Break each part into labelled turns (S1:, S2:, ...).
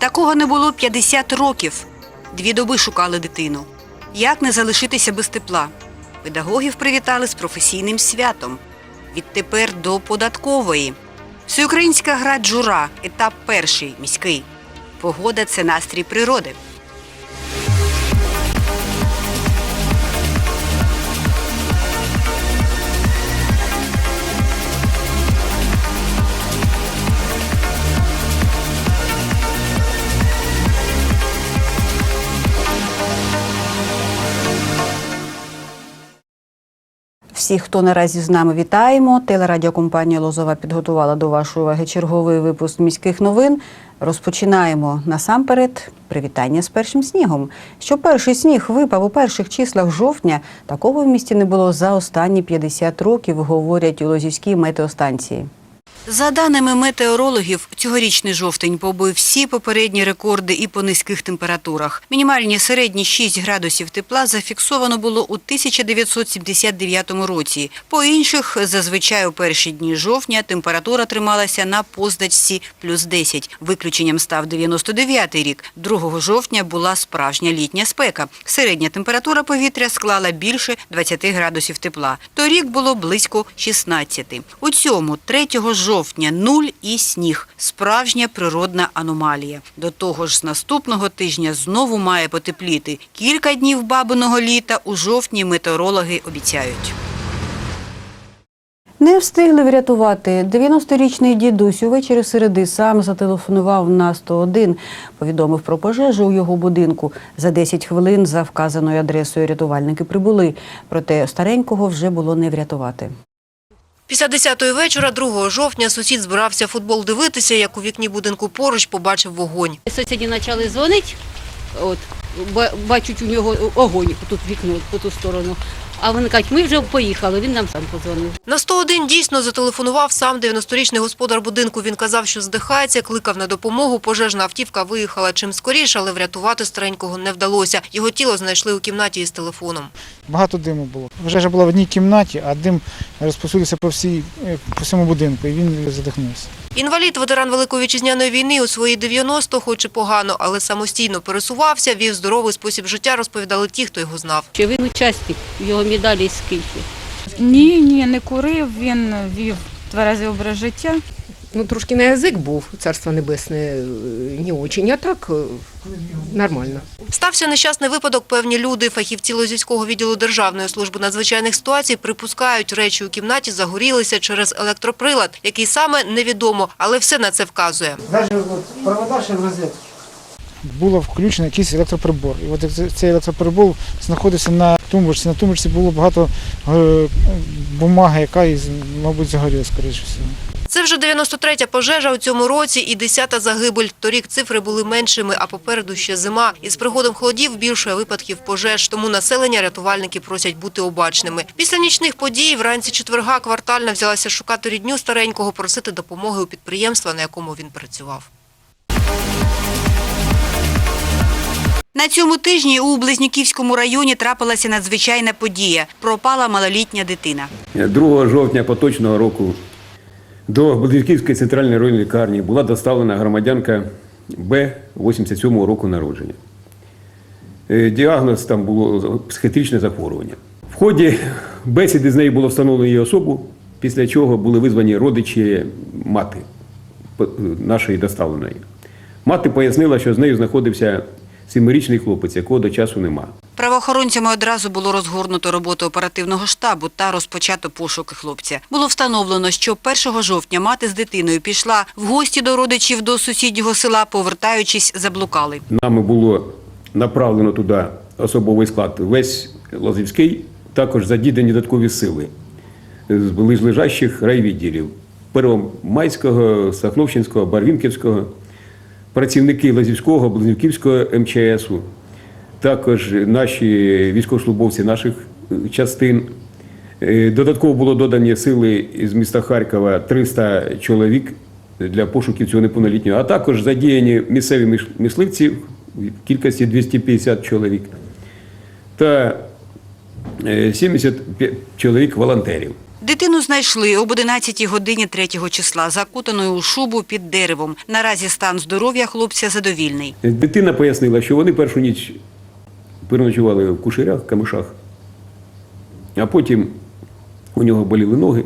S1: Такого не було 50 років. Дві доби шукали дитину. Як не залишитися без тепла? Педагогів привітали з професійним святом. Відтепер до податкової. Всеукраїнська гра Джура, етап перший міський. Погода це настрій природи. Всіх, хто наразі з нами вітаємо. Телерадіокомпанія Лозова підготувала до вашої уваги черговий випуск міських новин. Розпочинаємо насамперед привітання з першим снігом. Що перший сніг випав у перших числах жовтня, такого в місті не було за останні 50 років, говорять у Лозівській метеостанції. За даними метеорологів, цьогорічний жовтень побив всі попередні рекорди і по низьких температурах. Мінімальні середні 6 градусів тепла зафіксовано було у 1979 році. По інших, зазвичай у перші дні жовтня температура трималася на позначці плюс 10. Виключенням став 99-й рік. 2 жовтня була справжня літня спека. Середня температура повітря склала більше 20 градусів тепла. Торік було близько 16. У цьому 3 жовтня нуль і сніг. Справжня природна аномалія. До того ж, з наступного тижня знову має потепліти. Кілька днів бабиного літа у жовтні метеорологи обіцяють. Не встигли врятувати. 90-річний дідусь увечері середи сам зателефонував на 101, повідомив про пожежу у його будинку. За 10 хвилин за вказаною адресою рятувальники прибули. Проте старенького вже було не врятувати.
S2: Після 10-ї вечора 2 жовтня сусід збирався футбол дивитися, як у вікні будинку поруч побачив вогонь.
S3: Сусіди почали дзвонити, от, ба- бачать у нього огонь тут вікно, по ту сторону. А вони кажуть, ми вже поїхали, він нам сам подзвонив.
S2: На 101 дійсно зателефонував сам 90-річний господар будинку. Він казав, що здихається, кликав на допомогу. Пожежна автівка виїхала чим скоріше, але врятувати старенького не вдалося. Його тіло знайшли у кімнаті із телефоном.
S4: Багато диму було. Пожежа була в одній кімнаті, а дим розпосудився по, всій, е, по всьому будинку, і він задихнувся.
S2: Інвалід, ветеран Великої вітчизняної війни у свої 90, хоч і погано, але самостійно пересувався, вів здоровий спосіб життя, розповідали ті, хто його знав.
S3: Чи він учасник, його медалі скільки.
S5: Ні, ні, не курив, він вів тверезий образ життя.
S6: Ну, трошки на язик був, царство небесне, е, не очень, а так е, нормально.
S2: Стався нещасний випадок. Певні люди, фахівці Лозівського відділу Державної служби надзвичайних ситуацій, припускають, речі у кімнаті загорілися через електроприлад, який саме невідомо, але все на це вказує.
S4: Навіть провода ще в розетці. Було включено якийсь електроприбор. І от цей електроприбор знаходився на тумбочці. На тумбочці було багато е, бумаги, яка, мабуть, загоріла, скоріше всього.
S2: Це вже 93-я пожежа у цьому році і 10-та загибель. Торік цифри були меншими, а попереду ще зима. Із приходом холодів більше випадків пожеж, тому населення рятувальники просять бути обачними. Після нічних подій вранці четверга квартальна взялася шукати рідню старенького, просити допомоги у підприємства, на якому він працював.
S1: На цьому тижні у Близнюківському районі трапилася надзвичайна подія. Пропала малолітня дитина.
S7: 2 жовтня поточного року до Близнюківської центральної районної лікарні була доставлена громадянка Б 87-го року народження. Е, Діагноз там було психіатричне захворювання. В ході бесіди з нею було встановлено її особу, після чого були визвані родичі мати нашої доставленої. Мати пояснила, що з нею знаходився семирічний хлопець, якого до часу нема.
S1: Правоохоронцями одразу було розгорнуто роботу оперативного штабу та розпочато пошуки хлопця. Було встановлено, що 1 жовтня мати з дитиною пішла в гості до родичів до сусіднього села, повертаючись, заблукали.
S7: Нами було направлено туди особовий склад весь Лозівський, також задідані додаткові сили з ближлежащих райвідділів Первомайського, Сахновщинського, Барвінківського, працівники Лозівського, Близнюківського МЧСу, також наші військовослужбовці наших е, частин. Е, Додатково було додані сили з міста Харкова 300 чоловік для пошуків цього неповнолітнього, а також задіяні місцеві мисливці в кількості 250 чоловік та е, 70 чоловік волонтерів.
S1: Дитину знайшли об 11 годині 3 числа, закутаною у шубу під деревом. Наразі стан здоров'я хлопця задовільний.
S7: Дитина пояснила, що вони першу ніч переночували в кушерях, камишах, а потім у нього боліли ноги,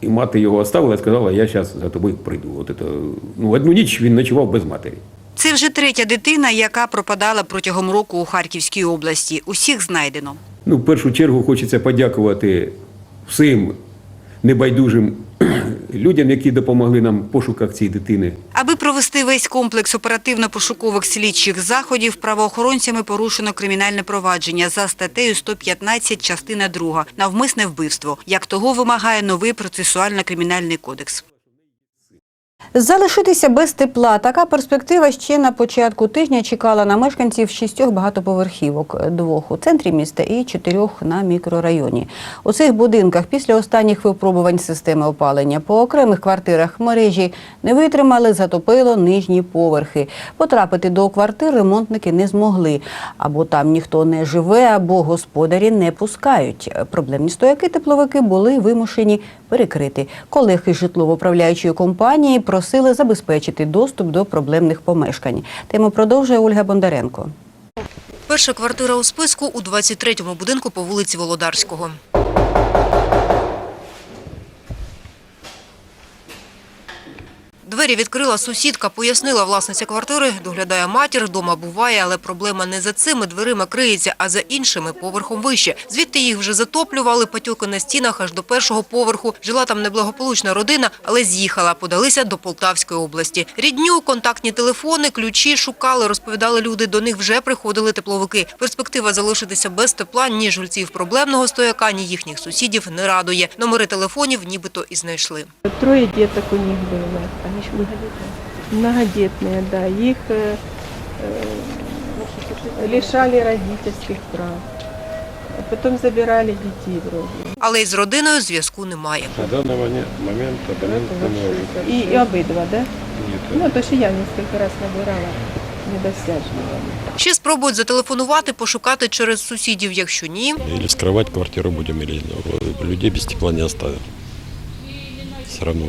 S7: і мати його оставила і сказала, я зараз за тобою прийду. От це, ну, одну ніч він ночував без матері.
S1: Це вже третя дитина, яка пропадала протягом року у Харківській області. Усіх знайдено.
S7: Ну, в першу чергу хочеться подякувати всім небайдужим людям, які допомогли нам в пошуках цієї дитини.
S1: Аби провести весь комплекс оперативно-пошукових слідчих заходів, правоохоронцями порушено кримінальне провадження за статтею 115, частина 2 – навмисне вбивство, як того вимагає новий процесуально-кримінальний кодекс. Залишитися без тепла. Така перспектива ще на початку тижня чекала на мешканців шістьох багатоповерхівок, двох у центрі міста і чотирьох на мікрорайоні. У цих будинках після останніх випробувань системи опалення по окремих квартирах мережі не витримали, затопило нижні поверхи. Потрапити до квартир ремонтники не змогли. Або там ніхто не живе, або господарі не пускають. Проблемні стояки тепловики були вимушені перекрити. Колеги житлово-управляючої компанії просили забезпечити доступ до проблемних помешкань. Тему продовжує Ольга Бондаренко.
S2: Перша квартира у списку у 23-му будинку по вулиці Володарського. Двері відкрила сусідка, пояснила власниця квартири, доглядає матір, дома буває, але проблема не за цими дверима криється, а за іншими поверхом вище. Звідти їх вже затоплювали, патьоки на стінах аж до першого поверху. Жила там неблагополучна родина, але з'їхала, подалися до Полтавської області. Рідню, контактні телефони, ключі шукали, розповідали люди, до них вже приходили тепловики. Перспектива залишитися без тепла ні жильців проблемного стояка, ні їхніх сусідів не радує. Номери телефонів нібито і знайшли.
S8: Трое деток у них было Они еще многодетные, да. Их э, э, лишали родительских прав. А Потом забирали детей вроде.
S2: Але із родиною зв'язку немає.
S9: На данный моне- момент абонент не может.
S8: И, и обидва, да?
S9: Нет.
S8: Ну, то, что я несколько раз набирала, недосяжного.
S2: Ще спробують зателефонувати, пошукати через сусідів. Якщо ні,
S9: Или вскрывать квартиру будем, или ну, людей без тепла не оставим. Все равно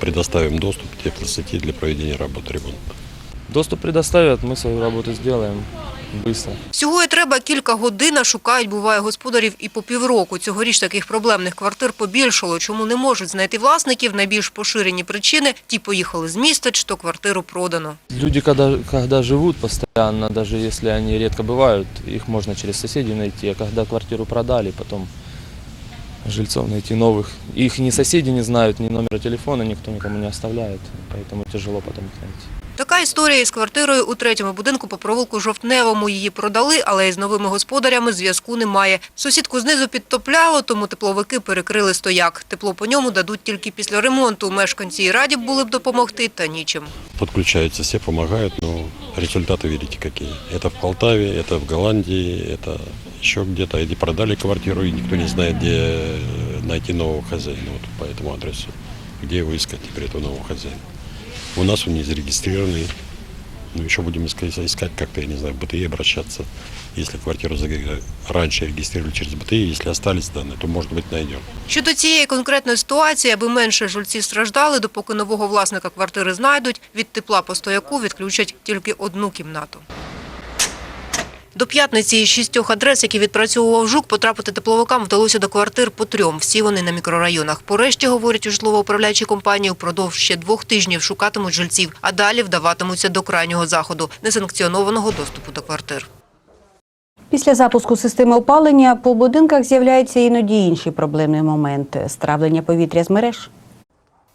S9: предоставим доступ к теплосети для проведения работы ремонта.
S10: Доступ предоставят, мы свою работу сделаем быстро.
S2: всього і треба кілька годин, а шукають, буває, господарів і по півроку. Цьогоріч таких проблемних квартир побільшало. Чому не можуть знайти власників? Найбільш поширені причини – ті поїхали з міста, чи то квартиру продано.
S10: Люди, когда, когда живут постоянно, даже если они редко бывают, их можно через соседей найти. А когда квартиру продали, потом жильцов найти новых. Их ни соседи не знают, ни номера телефона никто никому не оставляет, поэтому тяжело потом их найти.
S2: Така історія із квартирою у третьому будинку по провулку Жовтневому. Її продали, але із новими господарями зв'язку немає. Сусідку знизу підтопляло, тому тепловики перекрили стояк. Тепло по ньому дадуть тільки після ремонту. Мешканці і раді б були б допомогти, та нічим.
S9: Подключаются все, помогают, но результаты видите какие. Это в Полтаве, это в Голландии, это еще где-то. И продали квартиру, и никто не знает, где найти нового хозяина вот по этому адресу. Где его искать теперь, этого нового хозяина. У нас он не зарегистрированный. Ну, еще будем искать, искать как-то, я не знаю, в БТИ обращаться. Если квартиру заре- раньше регистрировали через БТИ, если остались данные, то, может быть, найдем.
S2: Щодо цієї конкретної ситуації, аби менше жильці страждали, допоки нового власника квартири знайдуть, від тепла по стояку відключать тільки одну кімнату. До п'ятниці із шістьох адрес, які відпрацьовував ЖУК, потрапити тепловикам вдалося до квартир по трьом. Всі вони на мікрорайонах. Порешті, говорять у житлово-управляючій компанії, впродовж ще двох тижнів шукатимуть жильців, а далі вдаватимуться до крайнього заходу – несанкціонованого доступу до квартир.
S1: Після запуску системи опалення по будинках з'являються іноді інші проблемні моменти – стравлення повітря з мереж.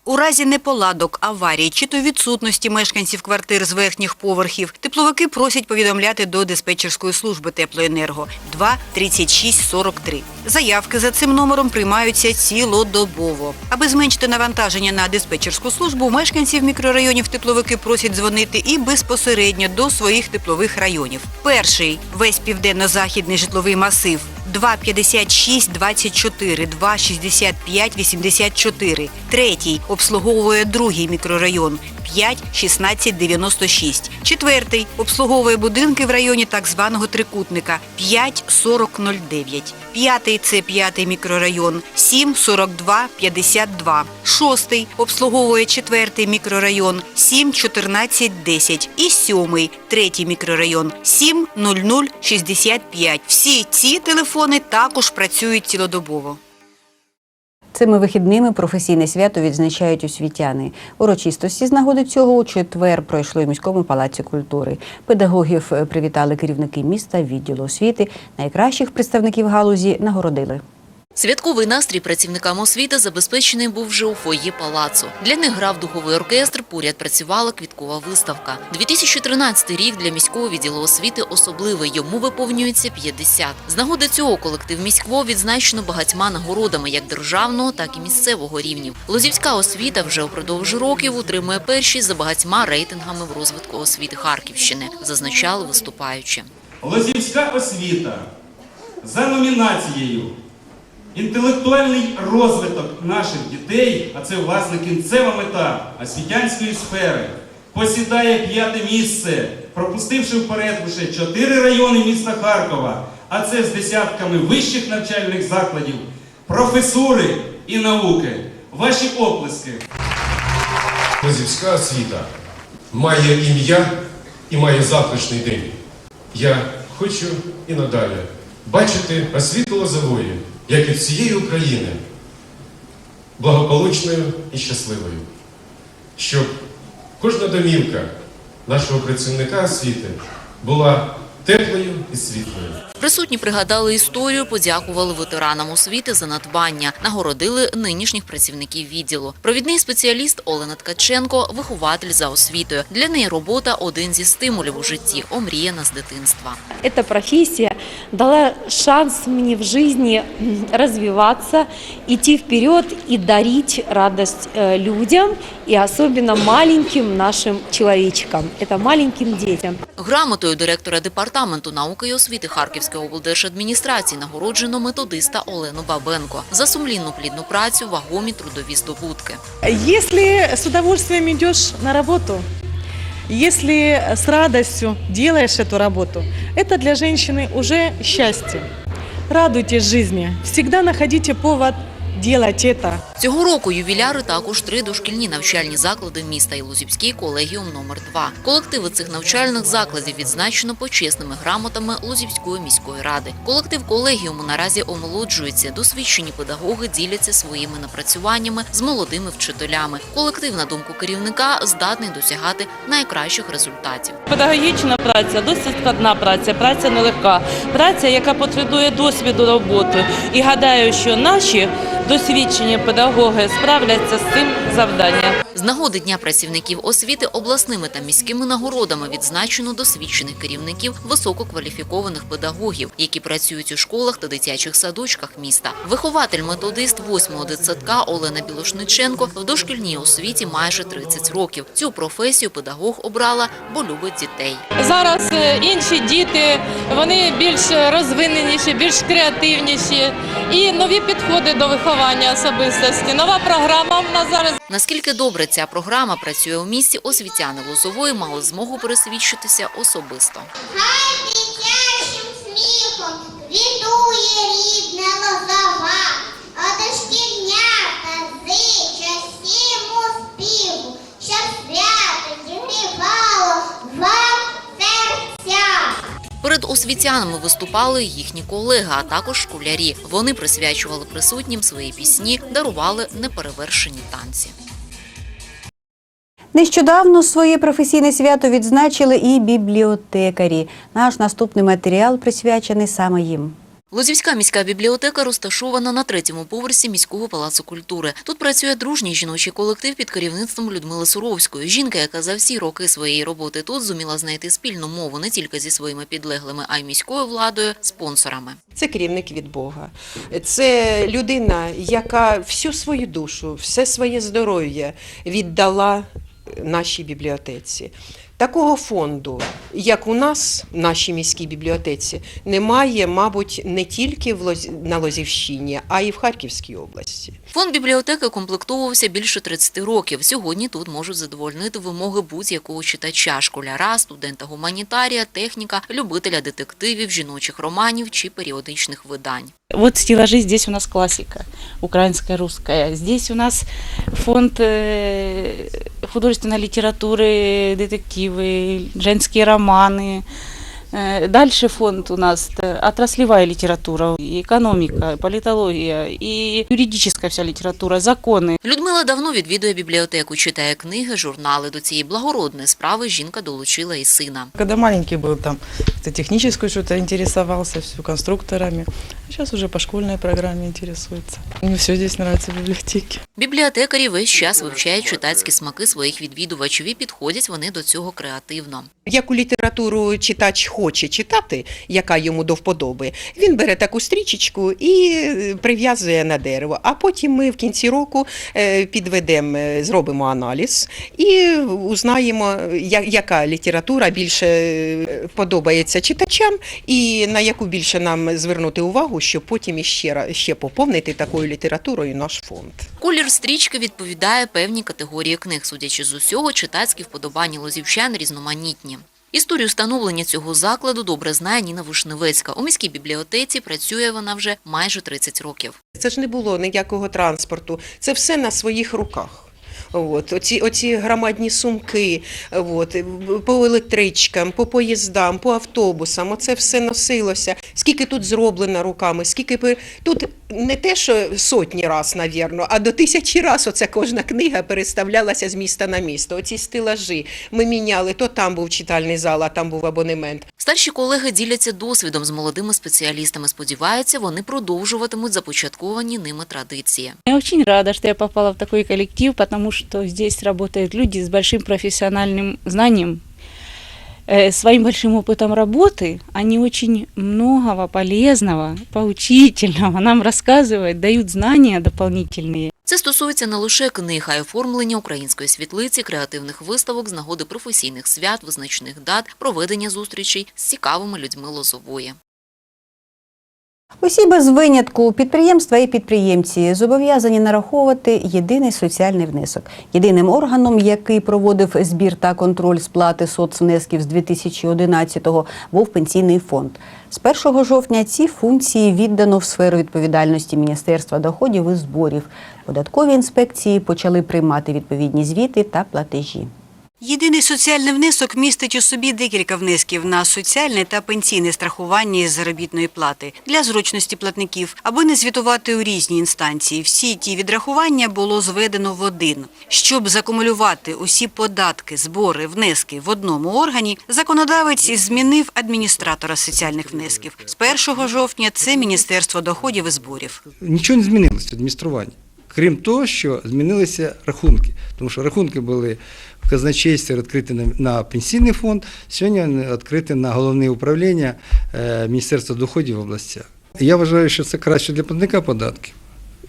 S1: У разі неполадок, аварій чи то відсутності мешканців квартир з верхніх поверхів, тепловики просять повідомляти до диспетчерської служби теплоенерго 2 36 43. Заявки за цим номером приймаються цілодобово. Аби зменшити навантаження на диспетчерську службу, мешканців мікрорайонів тепловики просять дзвонити і безпосередньо до своїх теплових районів. Перший весь південно-західний житловий масив 256 24, 265 84. Третій обслуговує другий мікрорайон 51696. Четвертий обслуговує будинки в районі так званого трикутника 54009. П'ятий це п'ятий мікрорайон 74252. Шостий обслуговує четвертий мікрорайон 71410. І сьомий третій мікрорайон 70065. Всі ці телефони також працюють цілодобово. Цими вихідними професійне свято відзначають освітяни. Урочистості з нагоди цього у четвер пройшли у міському палаці культури. Педагогів е, привітали керівники міста, відділу освіти. Найкращих представників галузі нагородили.
S11: Святковий настрій працівникам освіти забезпечений був вже у фойє палацу. Для них грав духовий оркестр, поряд працювала квіткова виставка. 2013 рік для міського відділу освіти особливий, йому виповнюється 50. З нагоди цього колектив міськво відзначено багатьма нагородами як державного, так і місцевого рівнів. Лозівська освіта вже упродовж років утримує перші за багатьма рейтингами в розвитку освіти Харківщини, зазначали виступаючи.
S12: Лозівська освіта за номінацією Інтелектуальний розвиток наших дітей, а це власне кінцева мета освітянської сфери, посідає п'яте місце, пропустивши вперед лише чотири райони міста Харкова, а це з десятками вищих навчальних закладів, професури і науки. Ваші оплески.
S13: Лозівська освіта має ім'я і має заплечний день. Я хочу і надалі бачити освіту Лозової, як і всієї України, благополучною і щасливою, щоб кожна домівка нашого працівника освіти була теплою і світлою.
S11: Присутні пригадали історію, подякували ветеранам освіти за надбання, нагородили нинішніх працівників відділу. Провідний спеціаліст Олена Ткаченко – вихователь за освітою. Для неї робота – один зі стимулів у житті, омріяна з дитинства.
S14: Эта профессия дала шанс мне в жизни м, развиваться, идти вперед и дарить радость э, людям и особенно маленьким нашим человечкам, это маленьким детям.
S11: Грамотою директора департаменту науки і освіти Харківської облдержадміністрації нагороджено методиста Олену Бабенко за сумлінну плідну працю, вагомі трудові здобутки.
S15: Если с удовольствием идешь на работу, если с радостью делаешь эту работу, это для женщины уже счастье. Радуйтесь жизни, всегда находите повод делать это.
S11: Цього року ювіляри також три дошкільні навчальні заклади міста і Лузівський колегіум номер 2 Колективи цих навчальних закладів відзначено почесними грамотами Лузівської міської ради. Колектив колегіуму наразі омолоджується. Досвідчені педагоги діляться своїми напрацюваннями з молодими вчителями. Колектив, на думку керівника, здатний досягати найкращих результатів.
S16: Педагогічна праця досить складна праця, праця нелегка, праця, яка потребує досвіду роботи. І гадаю, що наші досвідчені педагоги справляться з цим завданням.
S11: З нагоди Дня працівників освіти обласними та міськими нагородами відзначено досвідчених керівників висококваліфікованих педагогів, які працюють у школах та дитячих садочках міста. Вихователь-методист 8-го дитсадка Олена Білошниченко в дошкільній освіті майже 30 років. Цю професію педагог обрала, бо любить дітей.
S16: Зараз е, інші діти вони більш розвиненіші, більш креативніші і нові підходи до виховання особистості. Нова програма в нас зараз
S11: Наскільки добре ця програма працює у місті, освітяни Лозової мали змогу пересвідчитися особисто.
S17: Дитячим сміхом квітує рідна лозова, а дошкільнята зичать всім успіху, щоб свято зігрівало вам серця.
S11: Перед освітянами виступали їхні колеги, а також школярі. Вони присвячували присутнім свої пісні, дарували неперевершені танці.
S1: Нещодавно своє професійне свято відзначили і бібліотекарі. Наш наступний матеріал присвячений саме їм.
S11: Лозівська міська бібліотека розташована на третьому поверсі міського палацу культури. Тут працює дружній жіночий колектив під керівництвом Людмили Суровської. Жінка, яка за всі роки своєї роботи тут зуміла знайти спільну мову не тільки зі своїми підлеглими, а й міською владою, спонсорами.
S6: Це керівник від Бога. Це людина, яка всю свою душу, все своє здоров'я віддала нашій бібліотеці. Такого фонду, як у нас, в нашій міській бібліотеці, немає, мабуть, не тільки в Лоз... на Лозівщині, а й в Харківській області.
S11: Фонд бібліотеки комплектовувався більше 30 років. Сьогодні тут можуть задовольнити вимоги будь-якого читача, школяра, студента-гуманітарія, техніка, любителя детективів, жіночих романів чи періодичних видань.
S16: Вот стеллажи, здесь у нас классика, украинская, русская. Здесь у нас фонд э, художественной литературы, детективы, женские романы. Э, Дальше фонд у нас э, отраслевая литература, и экономика, политология, и юридическая вся литература, законы.
S11: Людмила давно відвідує бібліотеку, читає книги, журнали. До цієї благородної справи жінка долучила і сина.
S18: Когда маленький был, там как-то техническую что-то интересовался, все конструкторами. А сейчас уже по школьной программе интересуется. Мне все здесь нравится в библиотеке.
S11: Бібліотекарі весь час вивчають читацькі смаки своїх відвідувачів і підходять вони до цього креативно.
S6: Яку літературу читач хоче Читати, яка йому до вподоби, він бере таку стрічечку і е, прив'язує на дерево. А потім ми в кінці року е, підведемо, е, зробимо аналіз і узнаємо, яка література більше подобається читачам, і на яку більше нам звернути увагу, щоб потім іще ще поповнити такою літературою наш фонд.
S11: Колір стрічки відповідає певній категорії книг. Судячи з усього, читацькі вподобання лозівчан різноманітні. Історію становлення цього закладу добре знає Ніна Вишневецька. У міській бібліотеці працює вона вже майже 30 років.
S6: Це ж не було ніякого транспорту. Це все на своїх руках. От, оці, оці громадні сумки, от, по електричкам, по поїздам, по автобусам, оце все носилося. Скільки тут зроблено руками, скільки тут не те, що сотні раз, навірно, а до тисячі раз оце кожна книга переставлялася з міста на місто. Оці стелажі ми міняли, то там був читальний зал, а там був абонемент.
S11: Старші колеги діляться досвідом з молодими спеціалістами. Сподіваються, вони продовжуватимуть започатковані ними традиції.
S16: Я очень рада, что я попала в такой коллектив, потому что здесь работают люди с большим профессиональным знанием, э, своим большим опытом работы. Они очень многого полезного, поучительного нам рассказывают, дают знания дополнительные.
S11: Це стосується не лише книг, а й оформлення української світлиці, креативних виставок з нагоди професійних свят, визначних дат, проведення зустрічей з цікавими людьми Лозової.
S1: Усі без винятку підприємства і підприємці зобов'язані нараховувати єдиний соціальний внесок. Єдиним органом, який проводив збір та контроль сплати соцвнесків з 2011-го, був пенсійний фонд. З 1 жовтня ці функції віддано в сферу відповідальності Міністерства доходів і зборів. Податкові інспекції почали приймати відповідні звіти та платежі. Єдиний соціальний внесок містить у собі декілька внесків на соціальне та пенсійне страхування із заробітної плати для зручності платників, аби не звітувати у різні інстанції. Всі ті відрахування було зведено в один. Щоб закумулювати усі податки, збори, внески в одному органі, законодавець змінив адміністратора соціальних внесків. З 1 жовтня це Міністерство доходів і зборів.
S19: Нічого не змінилося в адмініструванні. Крім того, що змінилися рахунки, тому що рахунки були в казначействі відкриті на, пенсійний фонд, сьогодні вони відкриті на головне управління е, Міністерства доходів в областях. Я вважаю, що це краще для платника податків.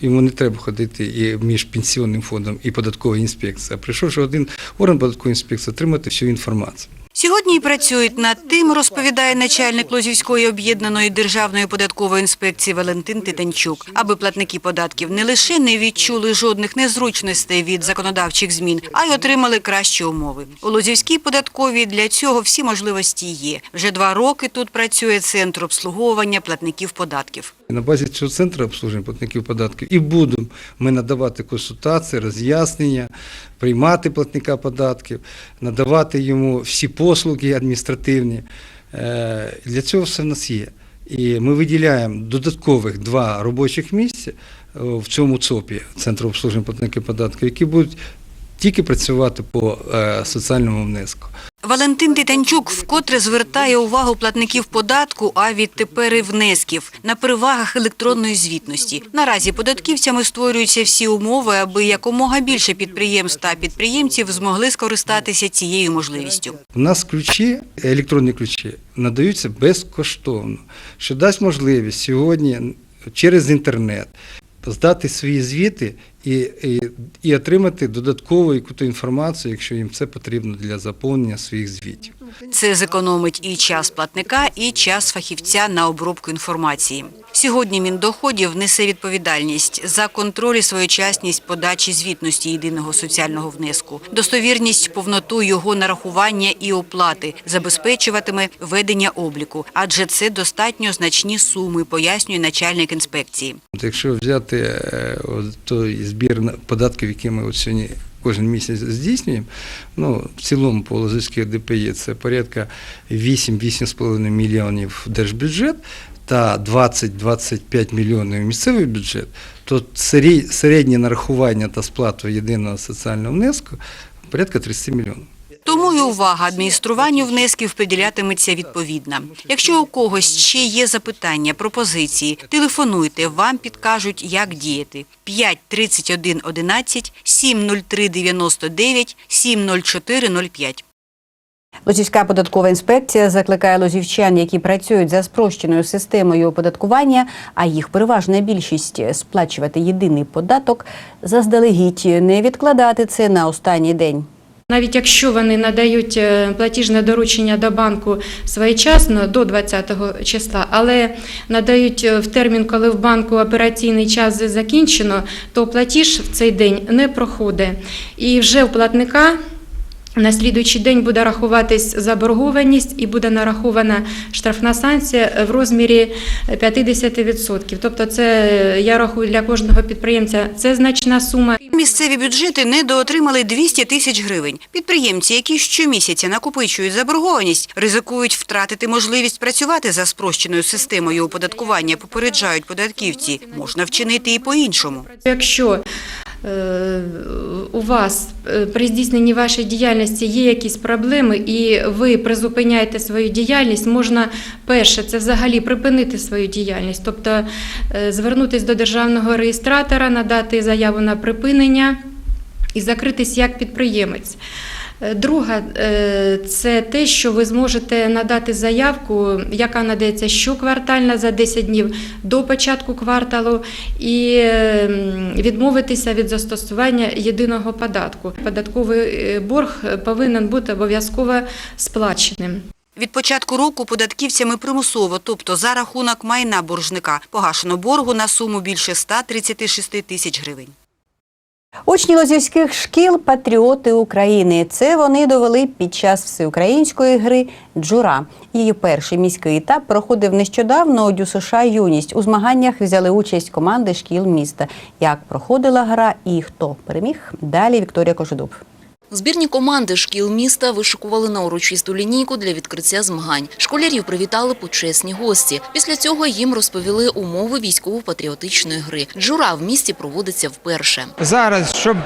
S19: Йому не треба ходити і між пенсійним фондом і податковою інспекцією. А прийшовши один орган податкової інспекції, отримати всю інформацію.
S1: Сьогодні й працюють над тим, розповідає начальник Лозівської об'єднаної державної податкової інспекції Валентин Титанчук, аби платники податків не лише не відчули жодних незручностей від законодавчих змін, а й отримали кращі умови. У Лозівській податковій для цього всі можливості є. Вже два роки тут працює центр обслуговування платників податків.
S19: На базі цього центру обслуговування платників податків і будемо ми надавати консультації, роз'яснення, приймати платника податків, надавати йому всі послуги адміністративні. Е, Для цього все в нас є. І ми виділяємо додаткових два робочих місця е, в цьому ЦОПі, Центру обслуження платників податків, які будуть тільки працювати по е, соціальному внеску.
S1: Валентин Титанчук вкотре звертає увагу платників податку, а відтепер і внесків на перевагах електронної звітності. Наразі податківцями створюються всі умови, аби якомога більше підприємств та підприємців змогли скористатися цією можливістю.
S19: У нас ключі, електронні ключі, надаються безкоштовно, що дасть можливість сьогодні через інтернет здати свої звіти і, і, і отримати додаткову яку-то інформацію, якщо їм це потрібно для заповнення своїх звітів.
S1: Це зекономить і час платника, і час фахівця на обробку інформації. Сьогодні Міндоходів несе відповідальність за контроль і своєчасність подачі звітності єдиного соціального внеску, достовірність, повноту його нарахування і оплати забезпечуватиме ведення обліку, адже це достатньо значні суми, пояснює начальник інспекції.
S19: Якщо взяти е, той збір податків, які ми от сьогодні кожен місяць здійснюємо, ну, в цілому по Лозівській ДПЄ це порядка 8-8,5 мільйонів держбюджет та 20-25 мільйонів місцевий бюджет, то середнє нарахування та сплата єдиного соціального внеску порядка 30 мільйонів.
S1: Тому і увага адмініструванню внесків приділятиметься відповідна. Якщо у когось ще є запитання, пропозиції, телефонуйте, вам підкажуть, як діяти. 5 31 11 703 99 704 05. Лозівська податкова інспекція закликає лозівчан, які працюють за спрощеною системою оподаткування, а їх переважна більшість сплачувати єдиний податок, заздалегідь не відкладати це на останній день.
S20: Навіть якщо вони надають е, платіжне доручення до банку своєчасно до 20 числа, але надають е, в термін, коли в банку операційний час закінчено, то платіж в цей день не проходить. І вже у платника на слідуючий день буде рахуватись заборгованість і буде нарахована штрафна санкція в розмірі 50%. Тобто, це я рахую для кожного підприємця це значна сума.
S1: Місцеві бюджети недоотримали 200 тисяч гривень. Підприємці, які щомісяця накопичують заборгованість, ризикують втратити можливість працювати за спрощеною системою оподаткування, попереджають податківці. Можна вчинити і по-іншому.
S20: Якщо е, у вас е, при здійсненні вашої діяльності є якісь проблеми, і ви призупиняєте свою діяльність, можна перше це взагалі припинити свою діяльність, тобто е, звернутися до державного реєстратора, надати заяву на припинення і закритись як підприємець. Е, Друга е, це те, що ви зможете надати заявку, яка надається щоквартально за 10 днів до початку кварталу, і е, відмовитися від застосування єдиного податку. Податковий борг повинен бути обов'язково сплаченим.
S1: Від початку року податківцями примусово, тобто за рахунок майна боржника, погашено боргу на суму більше 136 тисяч гривень. Учні лозівських шкіл патріоти України. Це вони довели під час всеукраїнської гри Джура. Її перший міський етап проходив нещодавно у ДЮСШ Юність. У змаганнях взяли участь команди шкіл міста. Як проходила гра і хто переміг? Далі Вікторія Кожедуб.
S11: Збірні команди шкіл міста вишикували на урочисту лінійку для відкриття змагань. Школярів привітали почесні гості. Після цього їм розповіли умови військово-патріотичної гри. Джура в місті проводиться вперше.
S21: Зараз, щоб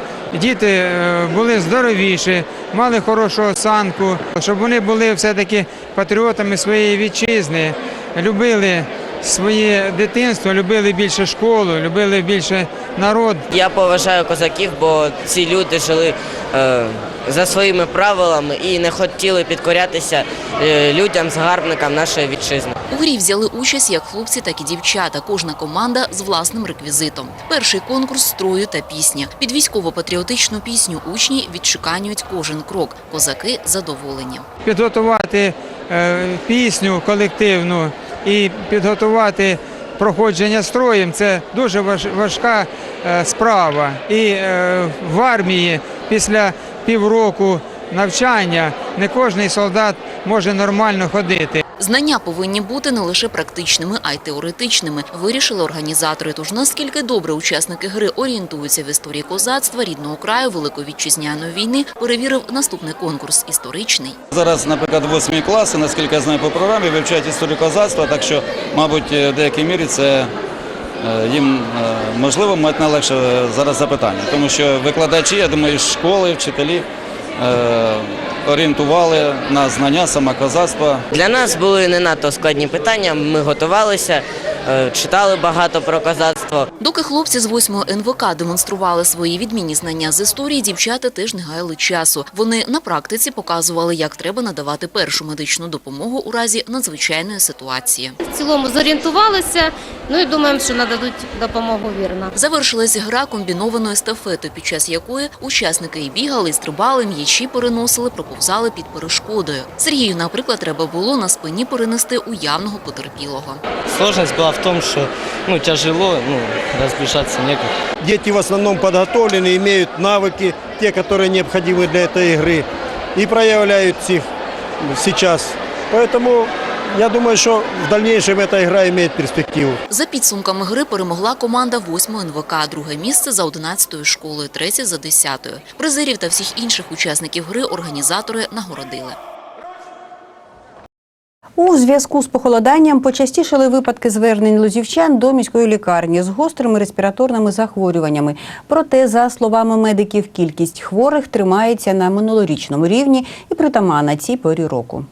S21: діти е, були здоровіші, мали хорошу осанку, щоб вони були все-таки патріотами своєї вітчизни, любили своє дитинство, любили більше школу, любили більше народ.
S22: Я поважаю козаків, бо ці люди жили е, за своїми правилами і не хотіли підкорятися е, людям, згарбникам нашої вітчизни.
S11: У грі взяли участь як хлопці, так і дівчата. Кожна команда з власним реквізитом. Перший конкурс строю та пісня. Під військово-патріотичну пісню учні відчеканюють кожен крок. Козаки задоволені.
S21: Підготувати е, пісню колективну і підготувати проходження строєм це дуже важка е, справа. І е, в армії після півроку навчання не кожний солдат може нормально ходити.
S11: Знання повинні бути не лише практичними, а й теоретичними, вирішили організатори. Тож наскільки добре учасники гри орієнтуються в історії козацтва рідного краю Великої вітчизняної війни, перевірив наступний конкурс історичний.
S23: Зараз, наприклад, восьмі класи, наскільки я знаю по програмі, вивчають історію козацтва, так що, мабуть, в деякій мірі це е, їм е, можливо мати найлегше зараз запитання, тому що викладачі, я думаю, школи, вчителі е, орієнтували на знання саме козацтва.
S22: Для нас були не надто складні питання. Ми готувалися, е, читали багато про козацтво.
S11: Доки хлопці з 8 НВК демонстрували свої відмінні знання з історії, дівчата теж не гаяли часу. Вони на практиці показували, як треба надавати першу медичну допомогу у разі надзвичайної ситуації.
S24: В цілому зорієнтувалися
S25: Ну і думаємо, що нададуть допомогу вірно.
S11: Завершилась гра комбінованою естафетою, під час якої учасники і бігали, і стрибали, м'ячі переносили, проповзали під перешкодою. Сергію, наприклад, треба було на спині перенести уявного потерпілого.
S26: Сложность была в том, что ну, тяжело, ну, разбежаться некуда.
S27: Дети в основном подготовлены, имеют навыки, те, которые необходимы для этой игры, и проявляют их сейчас. Поэтому я думаю, что в дальнейшем эта игра имеет перспективу.
S11: За підсумками гри перемогла команда 8 НВК, друге місце за 11-ю школою, третє за 10-ю. Призерів та всіх інших учасників гри організатори нагородили.
S28: У зв'язку з похолоданням почастішали випадки звернень лозівчан до міської лікарні з гострими респіраторними захворюваннями. Проте, за словами медиків, кількість хворих тримається на минулорічному рівні і притаманна цій порі року.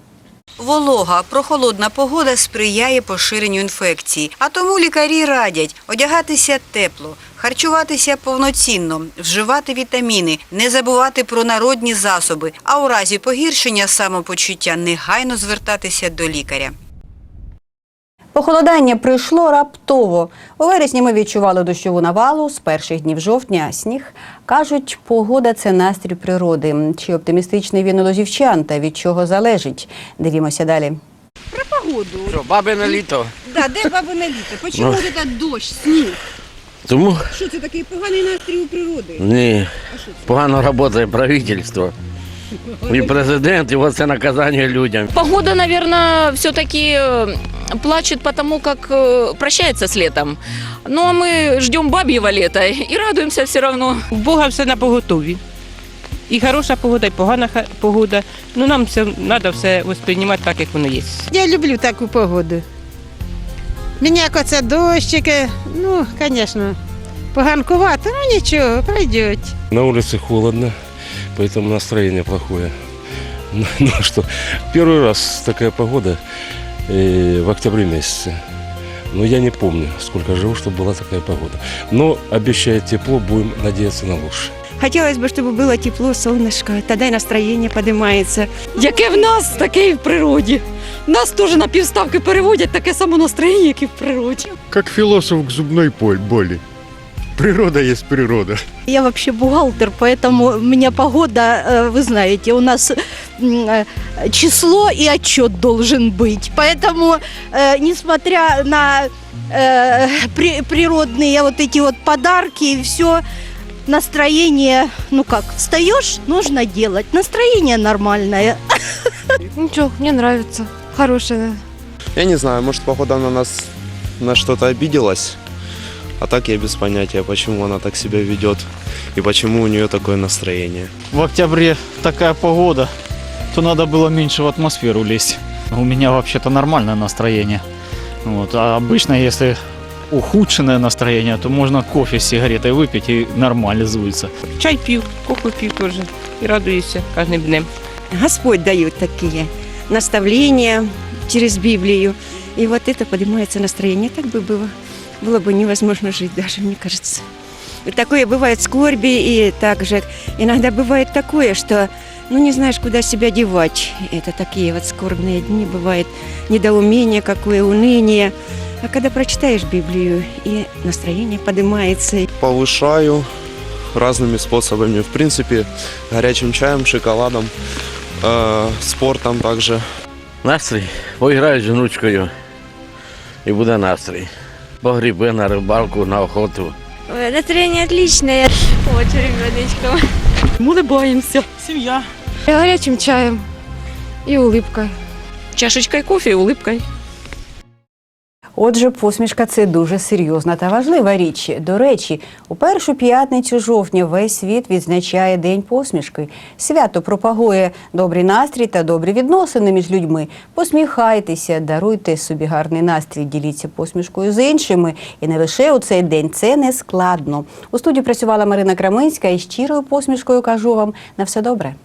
S28: Волога, прохолодна погода сприяє поширенню інфекції, а тому лікарі радять одягатися тепло, харчуватися повноцінно, вживати вітаміни, не забувати про народні засоби, а у разі погіршення самопочуття негайно звертатися до лікаря. Похолодання прийшло раптово. У вересні ми відчували дощову навалу. З перших днів жовтня сніг. Кажуть, погода це настрій природи. Чи оптимістичний він у лозівчан та від чого залежить? Дивімося далі.
S29: Про Погоду.
S30: Що, бабине літо?
S29: Да, де бабине літо? Почему
S30: Ну.
S29: вот дощ, сніг?
S30: Тому
S29: Що це такий поганий настрій у природи?
S30: ні, погано працює правительство. І президент, і оце наказання людям.
S31: Погода, наверное, все-таки плачет потому, как э, прощается с летом. Ну а мы ждем бабьего лета и радуемся все равно.
S32: У Бога все на поготові. І хороша погода, і погана погода. Ну нам все треба все восприймати так, як воно є.
S33: Я люблю таку погоду. Мені як оце дощики, ну, звісно, поганкувато, ну нічого, пройдуть.
S34: На улице холодно, поэтому настроение плохое. Ну, ну что, первый раз такая погода э, в октябре месяце. Но я не помню, сколько живу, чтобы была такая погода. Но обещает тепло, будем надеяться на лучшее.
S35: Хотелось бы, чтобы было тепло, солнышко, тогда и настроение поднимается.
S31: Яке в нас, таке і в природі. Нас теж на півставки переводять таке саме настроєння, як і в природі.
S36: Как философ к зубной пол- боли. Природа есть природа.
S37: Я вообще бухгалтер, поэтому у меня погода, э, вы знаете, у нас э, число и отчет должен быть. Поэтому, э, несмотря на при- природные вот эти вот подарки и все, настроение, ну как, встаешь, нужно делать. Настроение нормальное.
S18: Ничего, мне нравится. Хорошая.
S38: Я не знаю, может, погода на нас на что-то обиделась. А так я без понятия, почему она так себя ведет и почему у нее такое настроение.
S39: В октябре такая погода, то надо было меньше в атмосферу лезть. У меня вообще-то нормальное настроение. Вот. А обычно, если ухудшенное настроение, то можно кофе с сигаретой выпить и нормализуется.
S32: Чай пів, кофе пів теж. І радуюся кожним днем.
S35: Господь дает такие наставления через Библию. И вот это поднимается настроение. Так бы было. Было бы невозможно жить даже, мне кажется. И такое бывает скорби, и также иногда бывает такое, что ну не знаешь, куда себя девать. Это такие вот скорбные дни, бывает недоумение какое, уныние. А когда прочитаешь Библию, и настроение поднимается.
S38: Повышаю разными способами. В принципе, горячим чаем, шоколадом, э, спортом также.
S30: Настрій, поіграю з внучкою і буде настрій. Погріби на рибалку, на охоту.
S18: Настроение отличное. Очень ребеночком.
S31: Мы улыбаемся.
S18: Семья. Горячим чаем и улыбкой.
S31: Чашечкой кофе и улыбкой.
S28: Отже, посмішка це дуже серйозна та важлива річ. До речі, у першу п'ятницю жовтня весь світ відзначає День посмішки. Свято пропагує добрий настрій та добрі відносини між людьми. Посміхайтеся, даруйте собі гарний настрій, діліться посмішкою з іншими. І не лише у цей день це не складно. У студії працювала Марина Краминська і щирою посмішкою кажу вам на все добре.